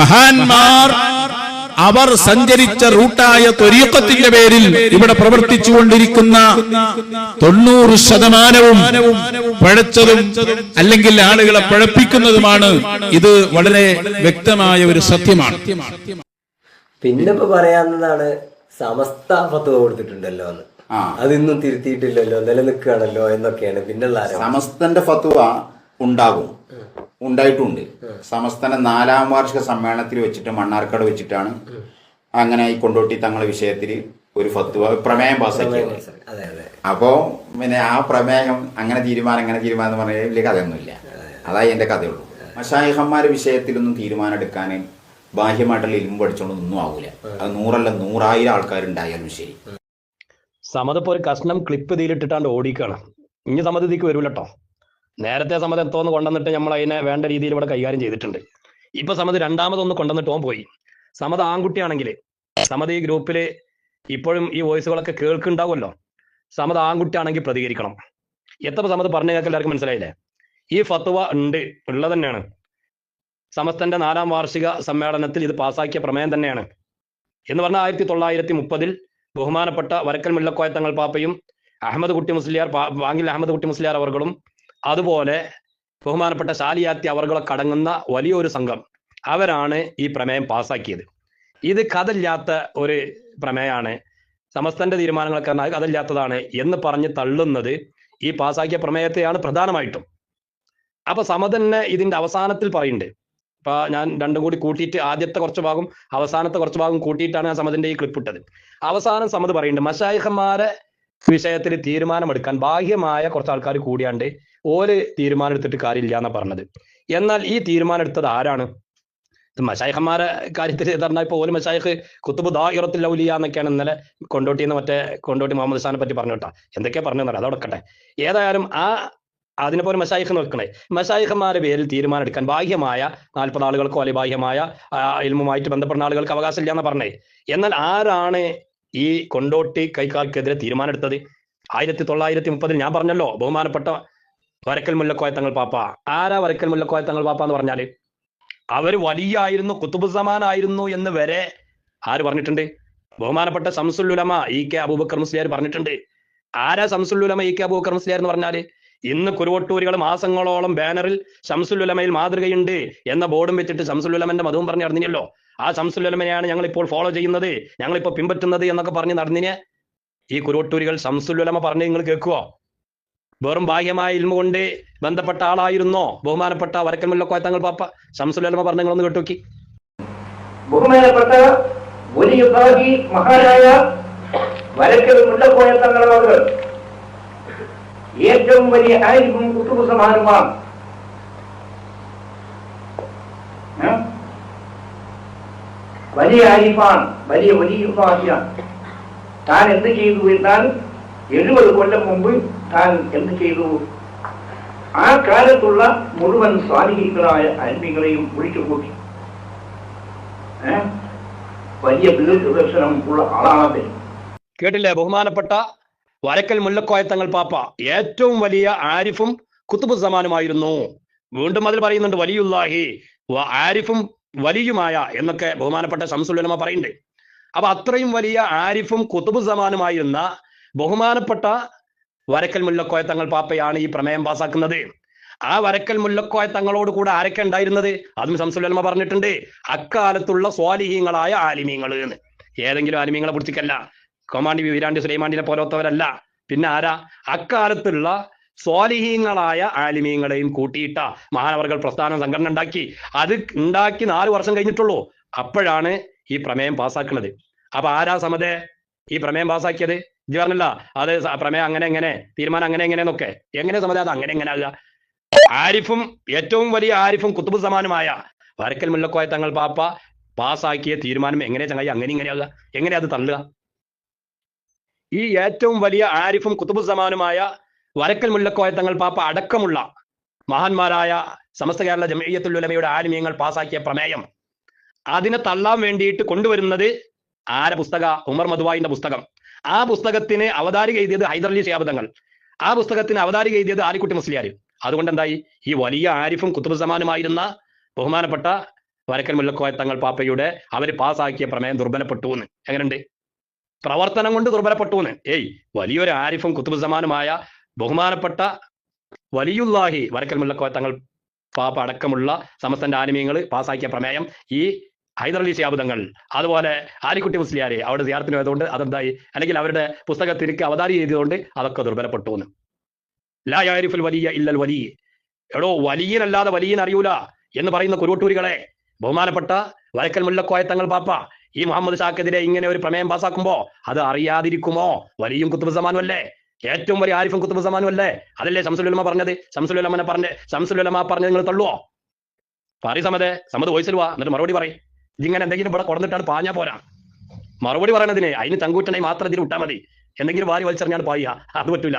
മഹാന്മാർ അവർ സഞ്ചരിച്ച റൂട്ടായ ത്വരീക്കത്തിന്റെ പേരിൽ ഇവിടെ പ്രവർത്തിച്ചു കൊണ്ടിരിക്കുന്ന തൊണ്ണൂറ് ശതമാനവും പഴച്ചതും അല്ലെങ്കിൽ ആളുകളെ പഴപ്പിക്കുന്നതുമാണ് ഇത് വളരെ വ്യക്തമായ ഒരു സത്യമാണ്. പിന്നെ ഇപ്പൊ പറയാവുന്നതാണ് സമസ്ത ഫത്വ കൊടുത്തിട്ടുണ്ടല്ലോ എന്ന്. അതിന്നും തിരുത്തിയിട്ടില്ലല്ലോ നിലനിൽക്കുകയാണല്ലോ എന്നൊക്കെയാണ് പിന്നുള്ള സമസ്തന്റെ ഫത്വ ഉണ്ടാകും. ഉണ്ടായിട്ടുണ്ട്. സമസ്തന നാലാം വാർഷിക സമ്മേളനത്തിൽ വെച്ചിട്ട് മണ്ണാർക്കാട് വെച്ചിട്ടാണ് അങ്ങനെ ഈ കൊണ്ടോട്ടി തങ്ങളെ വിഷയത്തിൽ ഒരു ഫത്വ പ്രമേയം പാസ്സാക്കിയത് അതെ അതെ. അപ്പോ പിന്നെ ആ പ്രമേയം അങ്ങനെ തീരുമാനം അങ്ങനെ തീരുമാനം എന്ന് പറഞ്ഞാൽ വലിയ കഥയൊന്നുമില്ല. അതായി എന്റെ കഥയുള്ളൂ. മഷായിഹന്മാരെ വിഷയത്തിലൊന്നും തീരുമാനം എടുക്കാൻ ബാഹ്യമായിട്ടുള്ള ഇരുമ്പ് പഠിച്ചോണ്ട് ഒന്നും ആവൂല. അത് നൂറല്ല നൂറായിരം ആൾക്കാരുണ്ടായാലും ശരി. സമതിപ്പോ ഒരു കഷ്ണം ക്ലിപ്പ് തീരിട്ടിട്ടാണ്ട് ഓടിക്കാണ്. ഇനി സമതിക്ക് ഇതിക്ക് വരൂല കേട്ടോ നേരത്തെ സമത് എന്തോന്ന് കൊണ്ടുവന്നിട്ട് നമ്മൾ അതിനെ വേണ്ട രീതിയിൽ ഇവിടെ കൈകാര്യം ചെയ്തിട്ടുണ്ട്. ഇപ്പൊ സമത് രണ്ടാമതൊന്ന് കൊണ്ടുവന്നിട്ട് ഓൻ പോയി. സമത് ആൺകുട്ടിയാണെങ്കിൽ സമത് ഈ ഗ്രൂപ്പിൽ ഇപ്പോഴും ഈ വോയിസുകളൊക്കെ കേൾക്കുണ്ടാവുമല്ലോ സമത് ആൺകുട്ടിയാണെങ്കിൽ പ്രതികരിക്കണം. എത്ര സമത് പറഞ്ഞു കേൾക്കാൻ എല്ലാവർക്കും മനസ്സിലായില്ലേ? ഈ ഫത്വ ഉണ്ട് ഉള്ളത് തന്നെയാണ്. സമസ്തന്റെ നാലാം വാർഷിക സമ്മേളനത്തിൽ ഇത് പാസാക്കിയ പ്രമേയം തന്നെയാണ്. എന്ന് പറഞ്ഞാൽ ആയിരത്തി തൊള്ളായിരത്തി മുപ്പതിൽ ബഹുമാനപ്പെട്ട വരക്കൽ മുല്ലക്കോയത്തങ്ങൾ പാപ്പയും അഹമ്മദ് കുട്ടി മുസ്ലിയാർ വാങ്ങിൽ അഹമ്മദ് കുട്ടി മുസ്ലിയാർ അവർകളും അതുപോലെ ബഹുമാനപ്പെട്ട ശാലിയാത്തി അവർകളൊക്കെ അടങ്ങുന്ന വലിയൊരു സംഘം. അവരാണ് ഈ പ്രമേയം പാസ്സാക്കിയത് ഇത് കഥയില്ലാത്ത ഒരു പ്രമേയമാണ്. സമസ്തന്റെ തീരുമാനങ്ങളൊക്കെ കഥയില്ലാത്തതാണ് എന്ന് പറഞ്ഞ് തള്ളുന്നത് ഈ പാസ്സാക്കിയ പ്രമേയത്തെയാണ് പ്രധാനമായിട്ടും. അപ്പൊ സമതന്നെ ഇതിന്റെ അവസാനത്തിൽ പറയുന്നുണ്ട്. ഇപ്പൊ ഞാൻ രണ്ടും കൂടി കൂട്ടിയിട്ട് ആദ്യത്തെ കുറച്ച് ഭാഗം അവസാനത്തെ കുറച്ച് ഭാഗം കൂട്ടിയിട്ടാണ് ഞാൻ സമതിന്റെ ഈ ക്ലിപ്പ് ഇട്ടത്. അവസാനം സമത് പറയുന്നുണ്ട് മഷായിഹന്മാരെ വിഷയത്തിൽ തീരുമാനമെടുക്കാൻ ബാഹ്യമായ കുറച്ച് ആൾക്കാർ കൂടിയാണ്ട് ഓര് തീരുമാനം എടുത്തിട്ട് കാര്യമില്ല എന്നാ പറഞ്ഞത്. എന്നാൽ ഈ തീരുമാനം എടുത്തത് ആരാണ് മഷായിഖന്മാരെ കാര്യത്തിൽ പറഞ്ഞാൽ ഇപ്പൊ ഓൽ മഷായിഖ് കുത്തുബ് ദാഹിറത്തിൽ ലൗലിയ എന്നൊക്കെയാണ് ഇന്നലെ കൊണ്ടോട്ടിന്ന് മറ്റേ കൊണ്ടോട്ടി മുഹമ്മദ് ഷാനെ പറ്റി പറഞ്ഞു കേട്ടോ. എന്തൊക്കെയാ പറഞ്ഞു തന്നെ അതോടക്കട്ടെ ഏതായാലും ആ അതിനെ പോലെ മഷായിഖ് നോക്കണേ. മഷായിഖന്മാരുടെ പേരിൽ തീരുമാനം എടുക്കാൻ ബാഹ്യമായ നാൽപ്പത് ആളുകൾക്കോ അല്ലെങ്കിൽ ബാഹ്യമായ ഇൽമുമായിട്ട് ബന്ധപ്പെടുന്ന ആളുകൾക്ക് അവകാശം ഇല്ല എന്ന് പറഞ്ഞേ. എന്നാൽ ആരാണ് ഈ കൊണ്ടോട്ടി കൈക്കാർക്കെതിരെ തീരുമാനമെടുത്തത്. ആയിരത്തി തൊള്ളായിരത്തി മുപ്പതിൽ ഞാൻ പറഞ്ഞല്ലോ ബഹുമാനപ്പെട്ട വരക്കൽ മുല്ലക്കോയ തങ്ങൾ പാപ്പ. ആരാ വരക്കൽ മുല്ലക്കോയ തങ്ങൾ പാപ്പ എന്ന് പറഞ്ഞാൽ? അവർ വലിയായിരുന്നു കുത്തുബുസമാനായിരുന്നു എന്ന് വരെ ആര് പറഞ്ഞിട്ടുണ്ട്? ബഹുമാനപ്പെട്ട സംസുല്ലുലമ ഇ കെ അബൂബക്കർ മുസ്ലിയാർ പറഞ്ഞിട്ടുണ്ട്. ആരാ സംസുല്ലുലമ ഇ കെ അബൂബക്കർ മുസ്ലിയാർ എന്ന് പറഞ്ഞാൽ? ഇന്ന് കുരുവട്ടൂരികൾ മാസങ്ങളോളം ബാനറിൽ ഷംസുല്ലുലമയിൽ മാതൃകയുണ്ട് എന്ന ബോർഡും വെച്ചിട്ട് ഷംസുല്ലുലമന്റെ മതവും പറഞ്ഞു നടന്നില്ലല്ലോ. ആ സംസുലമനെയാണ് ഞങ്ങൾ ഇപ്പോൾ ഫോളോ ചെയ്യുന്നത്. ഞങ്ങളിപ്പോൾ പിൻപറ്റുന്നത് എന്നൊക്കെ പറഞ്ഞ് നടന്നിന് ഈ കുരുവട്ടൂരികൾ സംസുലമ പറഞ്ഞ് നിങ്ങൾ കേൾക്കുവോ? വെറും ബാഹ്യമായ ഇൽമ കൊണ്ട് ബന്ധപ്പെട്ട ആളായിരുന്നോ? ബഹുമാനപ്പെട്ട വരക്കൽ മുല്ലക്കോയ തങ്ങൾ പാപ്പ സംസുലമ പറഞ്ഞ് നിങ്ങളൊന്ന് കേട്ടോക്കി ബഹുമാനപ്പെട്ട വലിയ ഭാഗി മഹാനായ വരക്കൽ മുല്ലക്കോയ തങ്ങളവർ ഏറ്റവും വലിയ ആയിരിക്കും കുത്തുബ് വലിയ ആരിഫാണ് വലിയ വലിയ ഉപാധിയാണ് താൻ എന്ത് ചെയ്തു എന്നാൽ എഴുപത് കൊല്ലം മുമ്പ് താൻ എന്ത് ചെയ്തു? ആ കാലത്തുള്ള മുഴുവൻ സ്വാധീനികളായ അന്മികളെയും വിളിച്ചു കൂട്ടി. വലിയ ദീർഘദർശനം ഉള്ള ആളാണ് അദ്ദേഹം കേട്ടില്ലേ? ബഹുമാനപ്പെട്ട വരക്കൽ മുല്ലക്കോയ തങ്ങൾ പാപ്പ. ഏറ്റവും വലിയ ആരിഫും കുത്തുബുസമാനുമായിരുന്നു വീണ്ടും അതിൽ പറയുന്നുണ്ട് വലിയുല്ലാഹി. ആരിഫും വലിയുമായ എന്നൊക്കെ ബഹുമാനപ്പെട്ട ശംസുലമ പറയുന്നുണ്ട്. അപ്പൊ അത്രയും വലിയ ആരിഫും കുത്തുബു സമാനുമായിരുന്ന ബഹുമാനപ്പെട്ട വരക്കൽ മുല്ലക്കോയ തങ്ങൾ പാപ്പയാണ് ഈ പ്രമേയം പാസാക്കുന്നത്. ആ വരക്കൽ മുല്ലക്കോയ തങ്ങളോട് കൂടെ ആരൊക്കെ ഉണ്ടായിരുന്നത്? അതും ശംസുലമ പറഞ്ഞിട്ടുണ്ട്. അക്കാലത്തുള്ള സ്വാലിഹീങ്ങളായ ആലിമീങ്ങൾ എന്ന്. ഏതെങ്കിലും ആലിമീങ്ങളെ പിടിച്ചിക്കല്ല കൊമാണ്ടി വീരാണ്ടി സുലൈമാണ്ടിനെ പോലത്തവരല്ല. പിന്നെ ആരാ? അക്കാലത്തുള്ള സ്വാലിഹീങ്ങളായ ആലിമീങ്ങളെയും കൂട്ടിയിട്ട മഹാനവർകൾ പ്രസ്ഥാന സംഘടന ഉണ്ടാക്കി. അത് ഉണ്ടാക്കി നാല് വർഷം കഴിഞ്ഞിട്ടുള്ളൂ. അപ്പോഴാണ് ഈ പ്രമേയം പാസ്സാക്കുന്നത്. അപ്പൊ ആരാ സമതെ? ഈ പ്രമേയം പാസ്സാക്കിയത്? ഇത് പറഞ്ഞില്ല. അത് പ്രമേയം അങ്ങനെ എങ്ങനെ? തീരുമാനം അങ്ങനെ എങ്ങനെയെന്നൊക്കെ എങ്ങനെ സമതെ അത് അങ്ങനെ എങ്ങനെ ആകുക ആരിഫും ഏറ്റവും വലിയ ആരിഫും കുത്തുബ് സമാനുമായ വരക്കൽ മുല്ലക്കോയ തങ്ങൾ പാപ്പ പാസ്സാക്കിയ തീരുമാനം എങ്ങനെ ചങ്ങായി? അങ്ങനെ ഇങ്ങനെയാകുക എങ്ങനെ അത് തള്ളുക? ഈ ഏറ്റവും വലിയ ആരിഫും കുത്തുബ് സമാനുമായ വരക്കൽ മുല്ലക്കോയ തങ്ങൾ പാപ്പ അടക്കമുള്ള മഹാന്മാരായ സമസ്ത കേരള ജംഇയ്യത്തുൽ ഉലമയുടെ ആലിമ്യങ്ങൾ പാസാക്കിയ പ്രമേയം. അതിനെ തള്ളാൻ വേണ്ടിയിട്ട് കൊണ്ടുവരുന്നത് ആരെ പുസ്തക? ഉമർ മധുവായിന്റെ പുസ്തകം. ആ പുസ്തകത്തിന് അവതാരിക എഴുതിയത് ഹൈദർലി ശാബദങ്ങൾ ആ പുസ്തകത്തിന് അവതാരിക എഴുതിയത് ആലിക്കുട്ടി മുസ്ലിയാർ. അതുകൊണ്ട് എന്തായി ഈ വലിയ ആരിഫും കുത്തുബ് സമാനുമായിരുന്ന ബഹുമാനപ്പെട്ട വരക്കൽ മുല്ലക്കോയ തങ്ങൾ പാപ്പയുടെ അവർ പാസാക്കിയ പ്രമേയം ദുർബലപ്പെട്ടു എന്ന് എങ്ങനെയുണ്ട്? പ്രവർത്തനം കൊണ്ട് ദുർബലപ്പെട്ടു എന്ന് ഏയ് വലിയൊരു ആരിഫും കുത്തുബുസമാനുമായ ബഹുമാനപ്പെട്ട വലിയുല്ലാഹി വരക്കൽ മുല്ലക്കോയ തങ്ങൾ പാപ്പ അടക്കമുള്ള സമസ്തന്റെ ആനിമയങ്ങൾ പാസാക്കിയ പ്രമേയം ഈ ഹൈദരലി ശാബുദങ്ങൾ അതുപോലെ ആലിക്കുട്ടി മുസ്ലിയാരെ അവിടെ സിയാർത്തിന് പോയതുകൊണ്ട് അതെന്തായി? അല്ലെങ്കിൽ അവരുടെ പുസ്തകത്തിലേക്ക് അവതാരി ചെയ്തതുകൊണ്ട് അതൊക്കെ ദുർബലപ്പെട്ടു എന്ന്. വലിയ ഇല്ലൽ വലിയ എടോ വലിയനല്ലാതെ വലിയൻ അറിയൂല എന്ന് പറയുന്ന കുരുവട്ടൂരികളെ. ബഹുമാനപ്പെട്ട വരക്കൽ മുല്ലക്കോയ തങ്ങൾ പാപ്പ ഈ മുഹമ്മദ് ഷാക്കെതിരെ ഇങ്ങനെ ഒരു പ്രമേയം പാസാക്കുമ്പോ അത് അറിയാതിരിക്കുമോ? വലിയും കുത്തുബ് സമാനും അല്ലേ ഏറ്റവും വലിയ ആരിഫ് കുത്തുബ് സമാനും അല്ലേ അതല്ലേ ശംസുലുലമ പറഞ്ഞത്? ശംസുലുലമനെ പറഞ്ഞ് ശംസുലുലമ പറഞ്ഞത് നിങ്ങൾ തള്ളുവോ? പറയും സമതെ സമത് വോയിസിൽ വാ എന്നിട്ട് മറുപടി പറയും. ഇതിങ്ങനെ എന്തെങ്കിലും ഇവിടെ കൊടുത്തിട്ടാണ് പാഞ്ഞാ പോരാ. മറുപടി പറയണതിന് അതിന് തങ്കൂറ്റനായി മാത്രം ഇതിൽ വിട്ടാൽ മതി. എന്തെങ്കിലും വാരി വലിച്ചെറിഞ്ഞാൽ പായ അത് പറ്റൂല.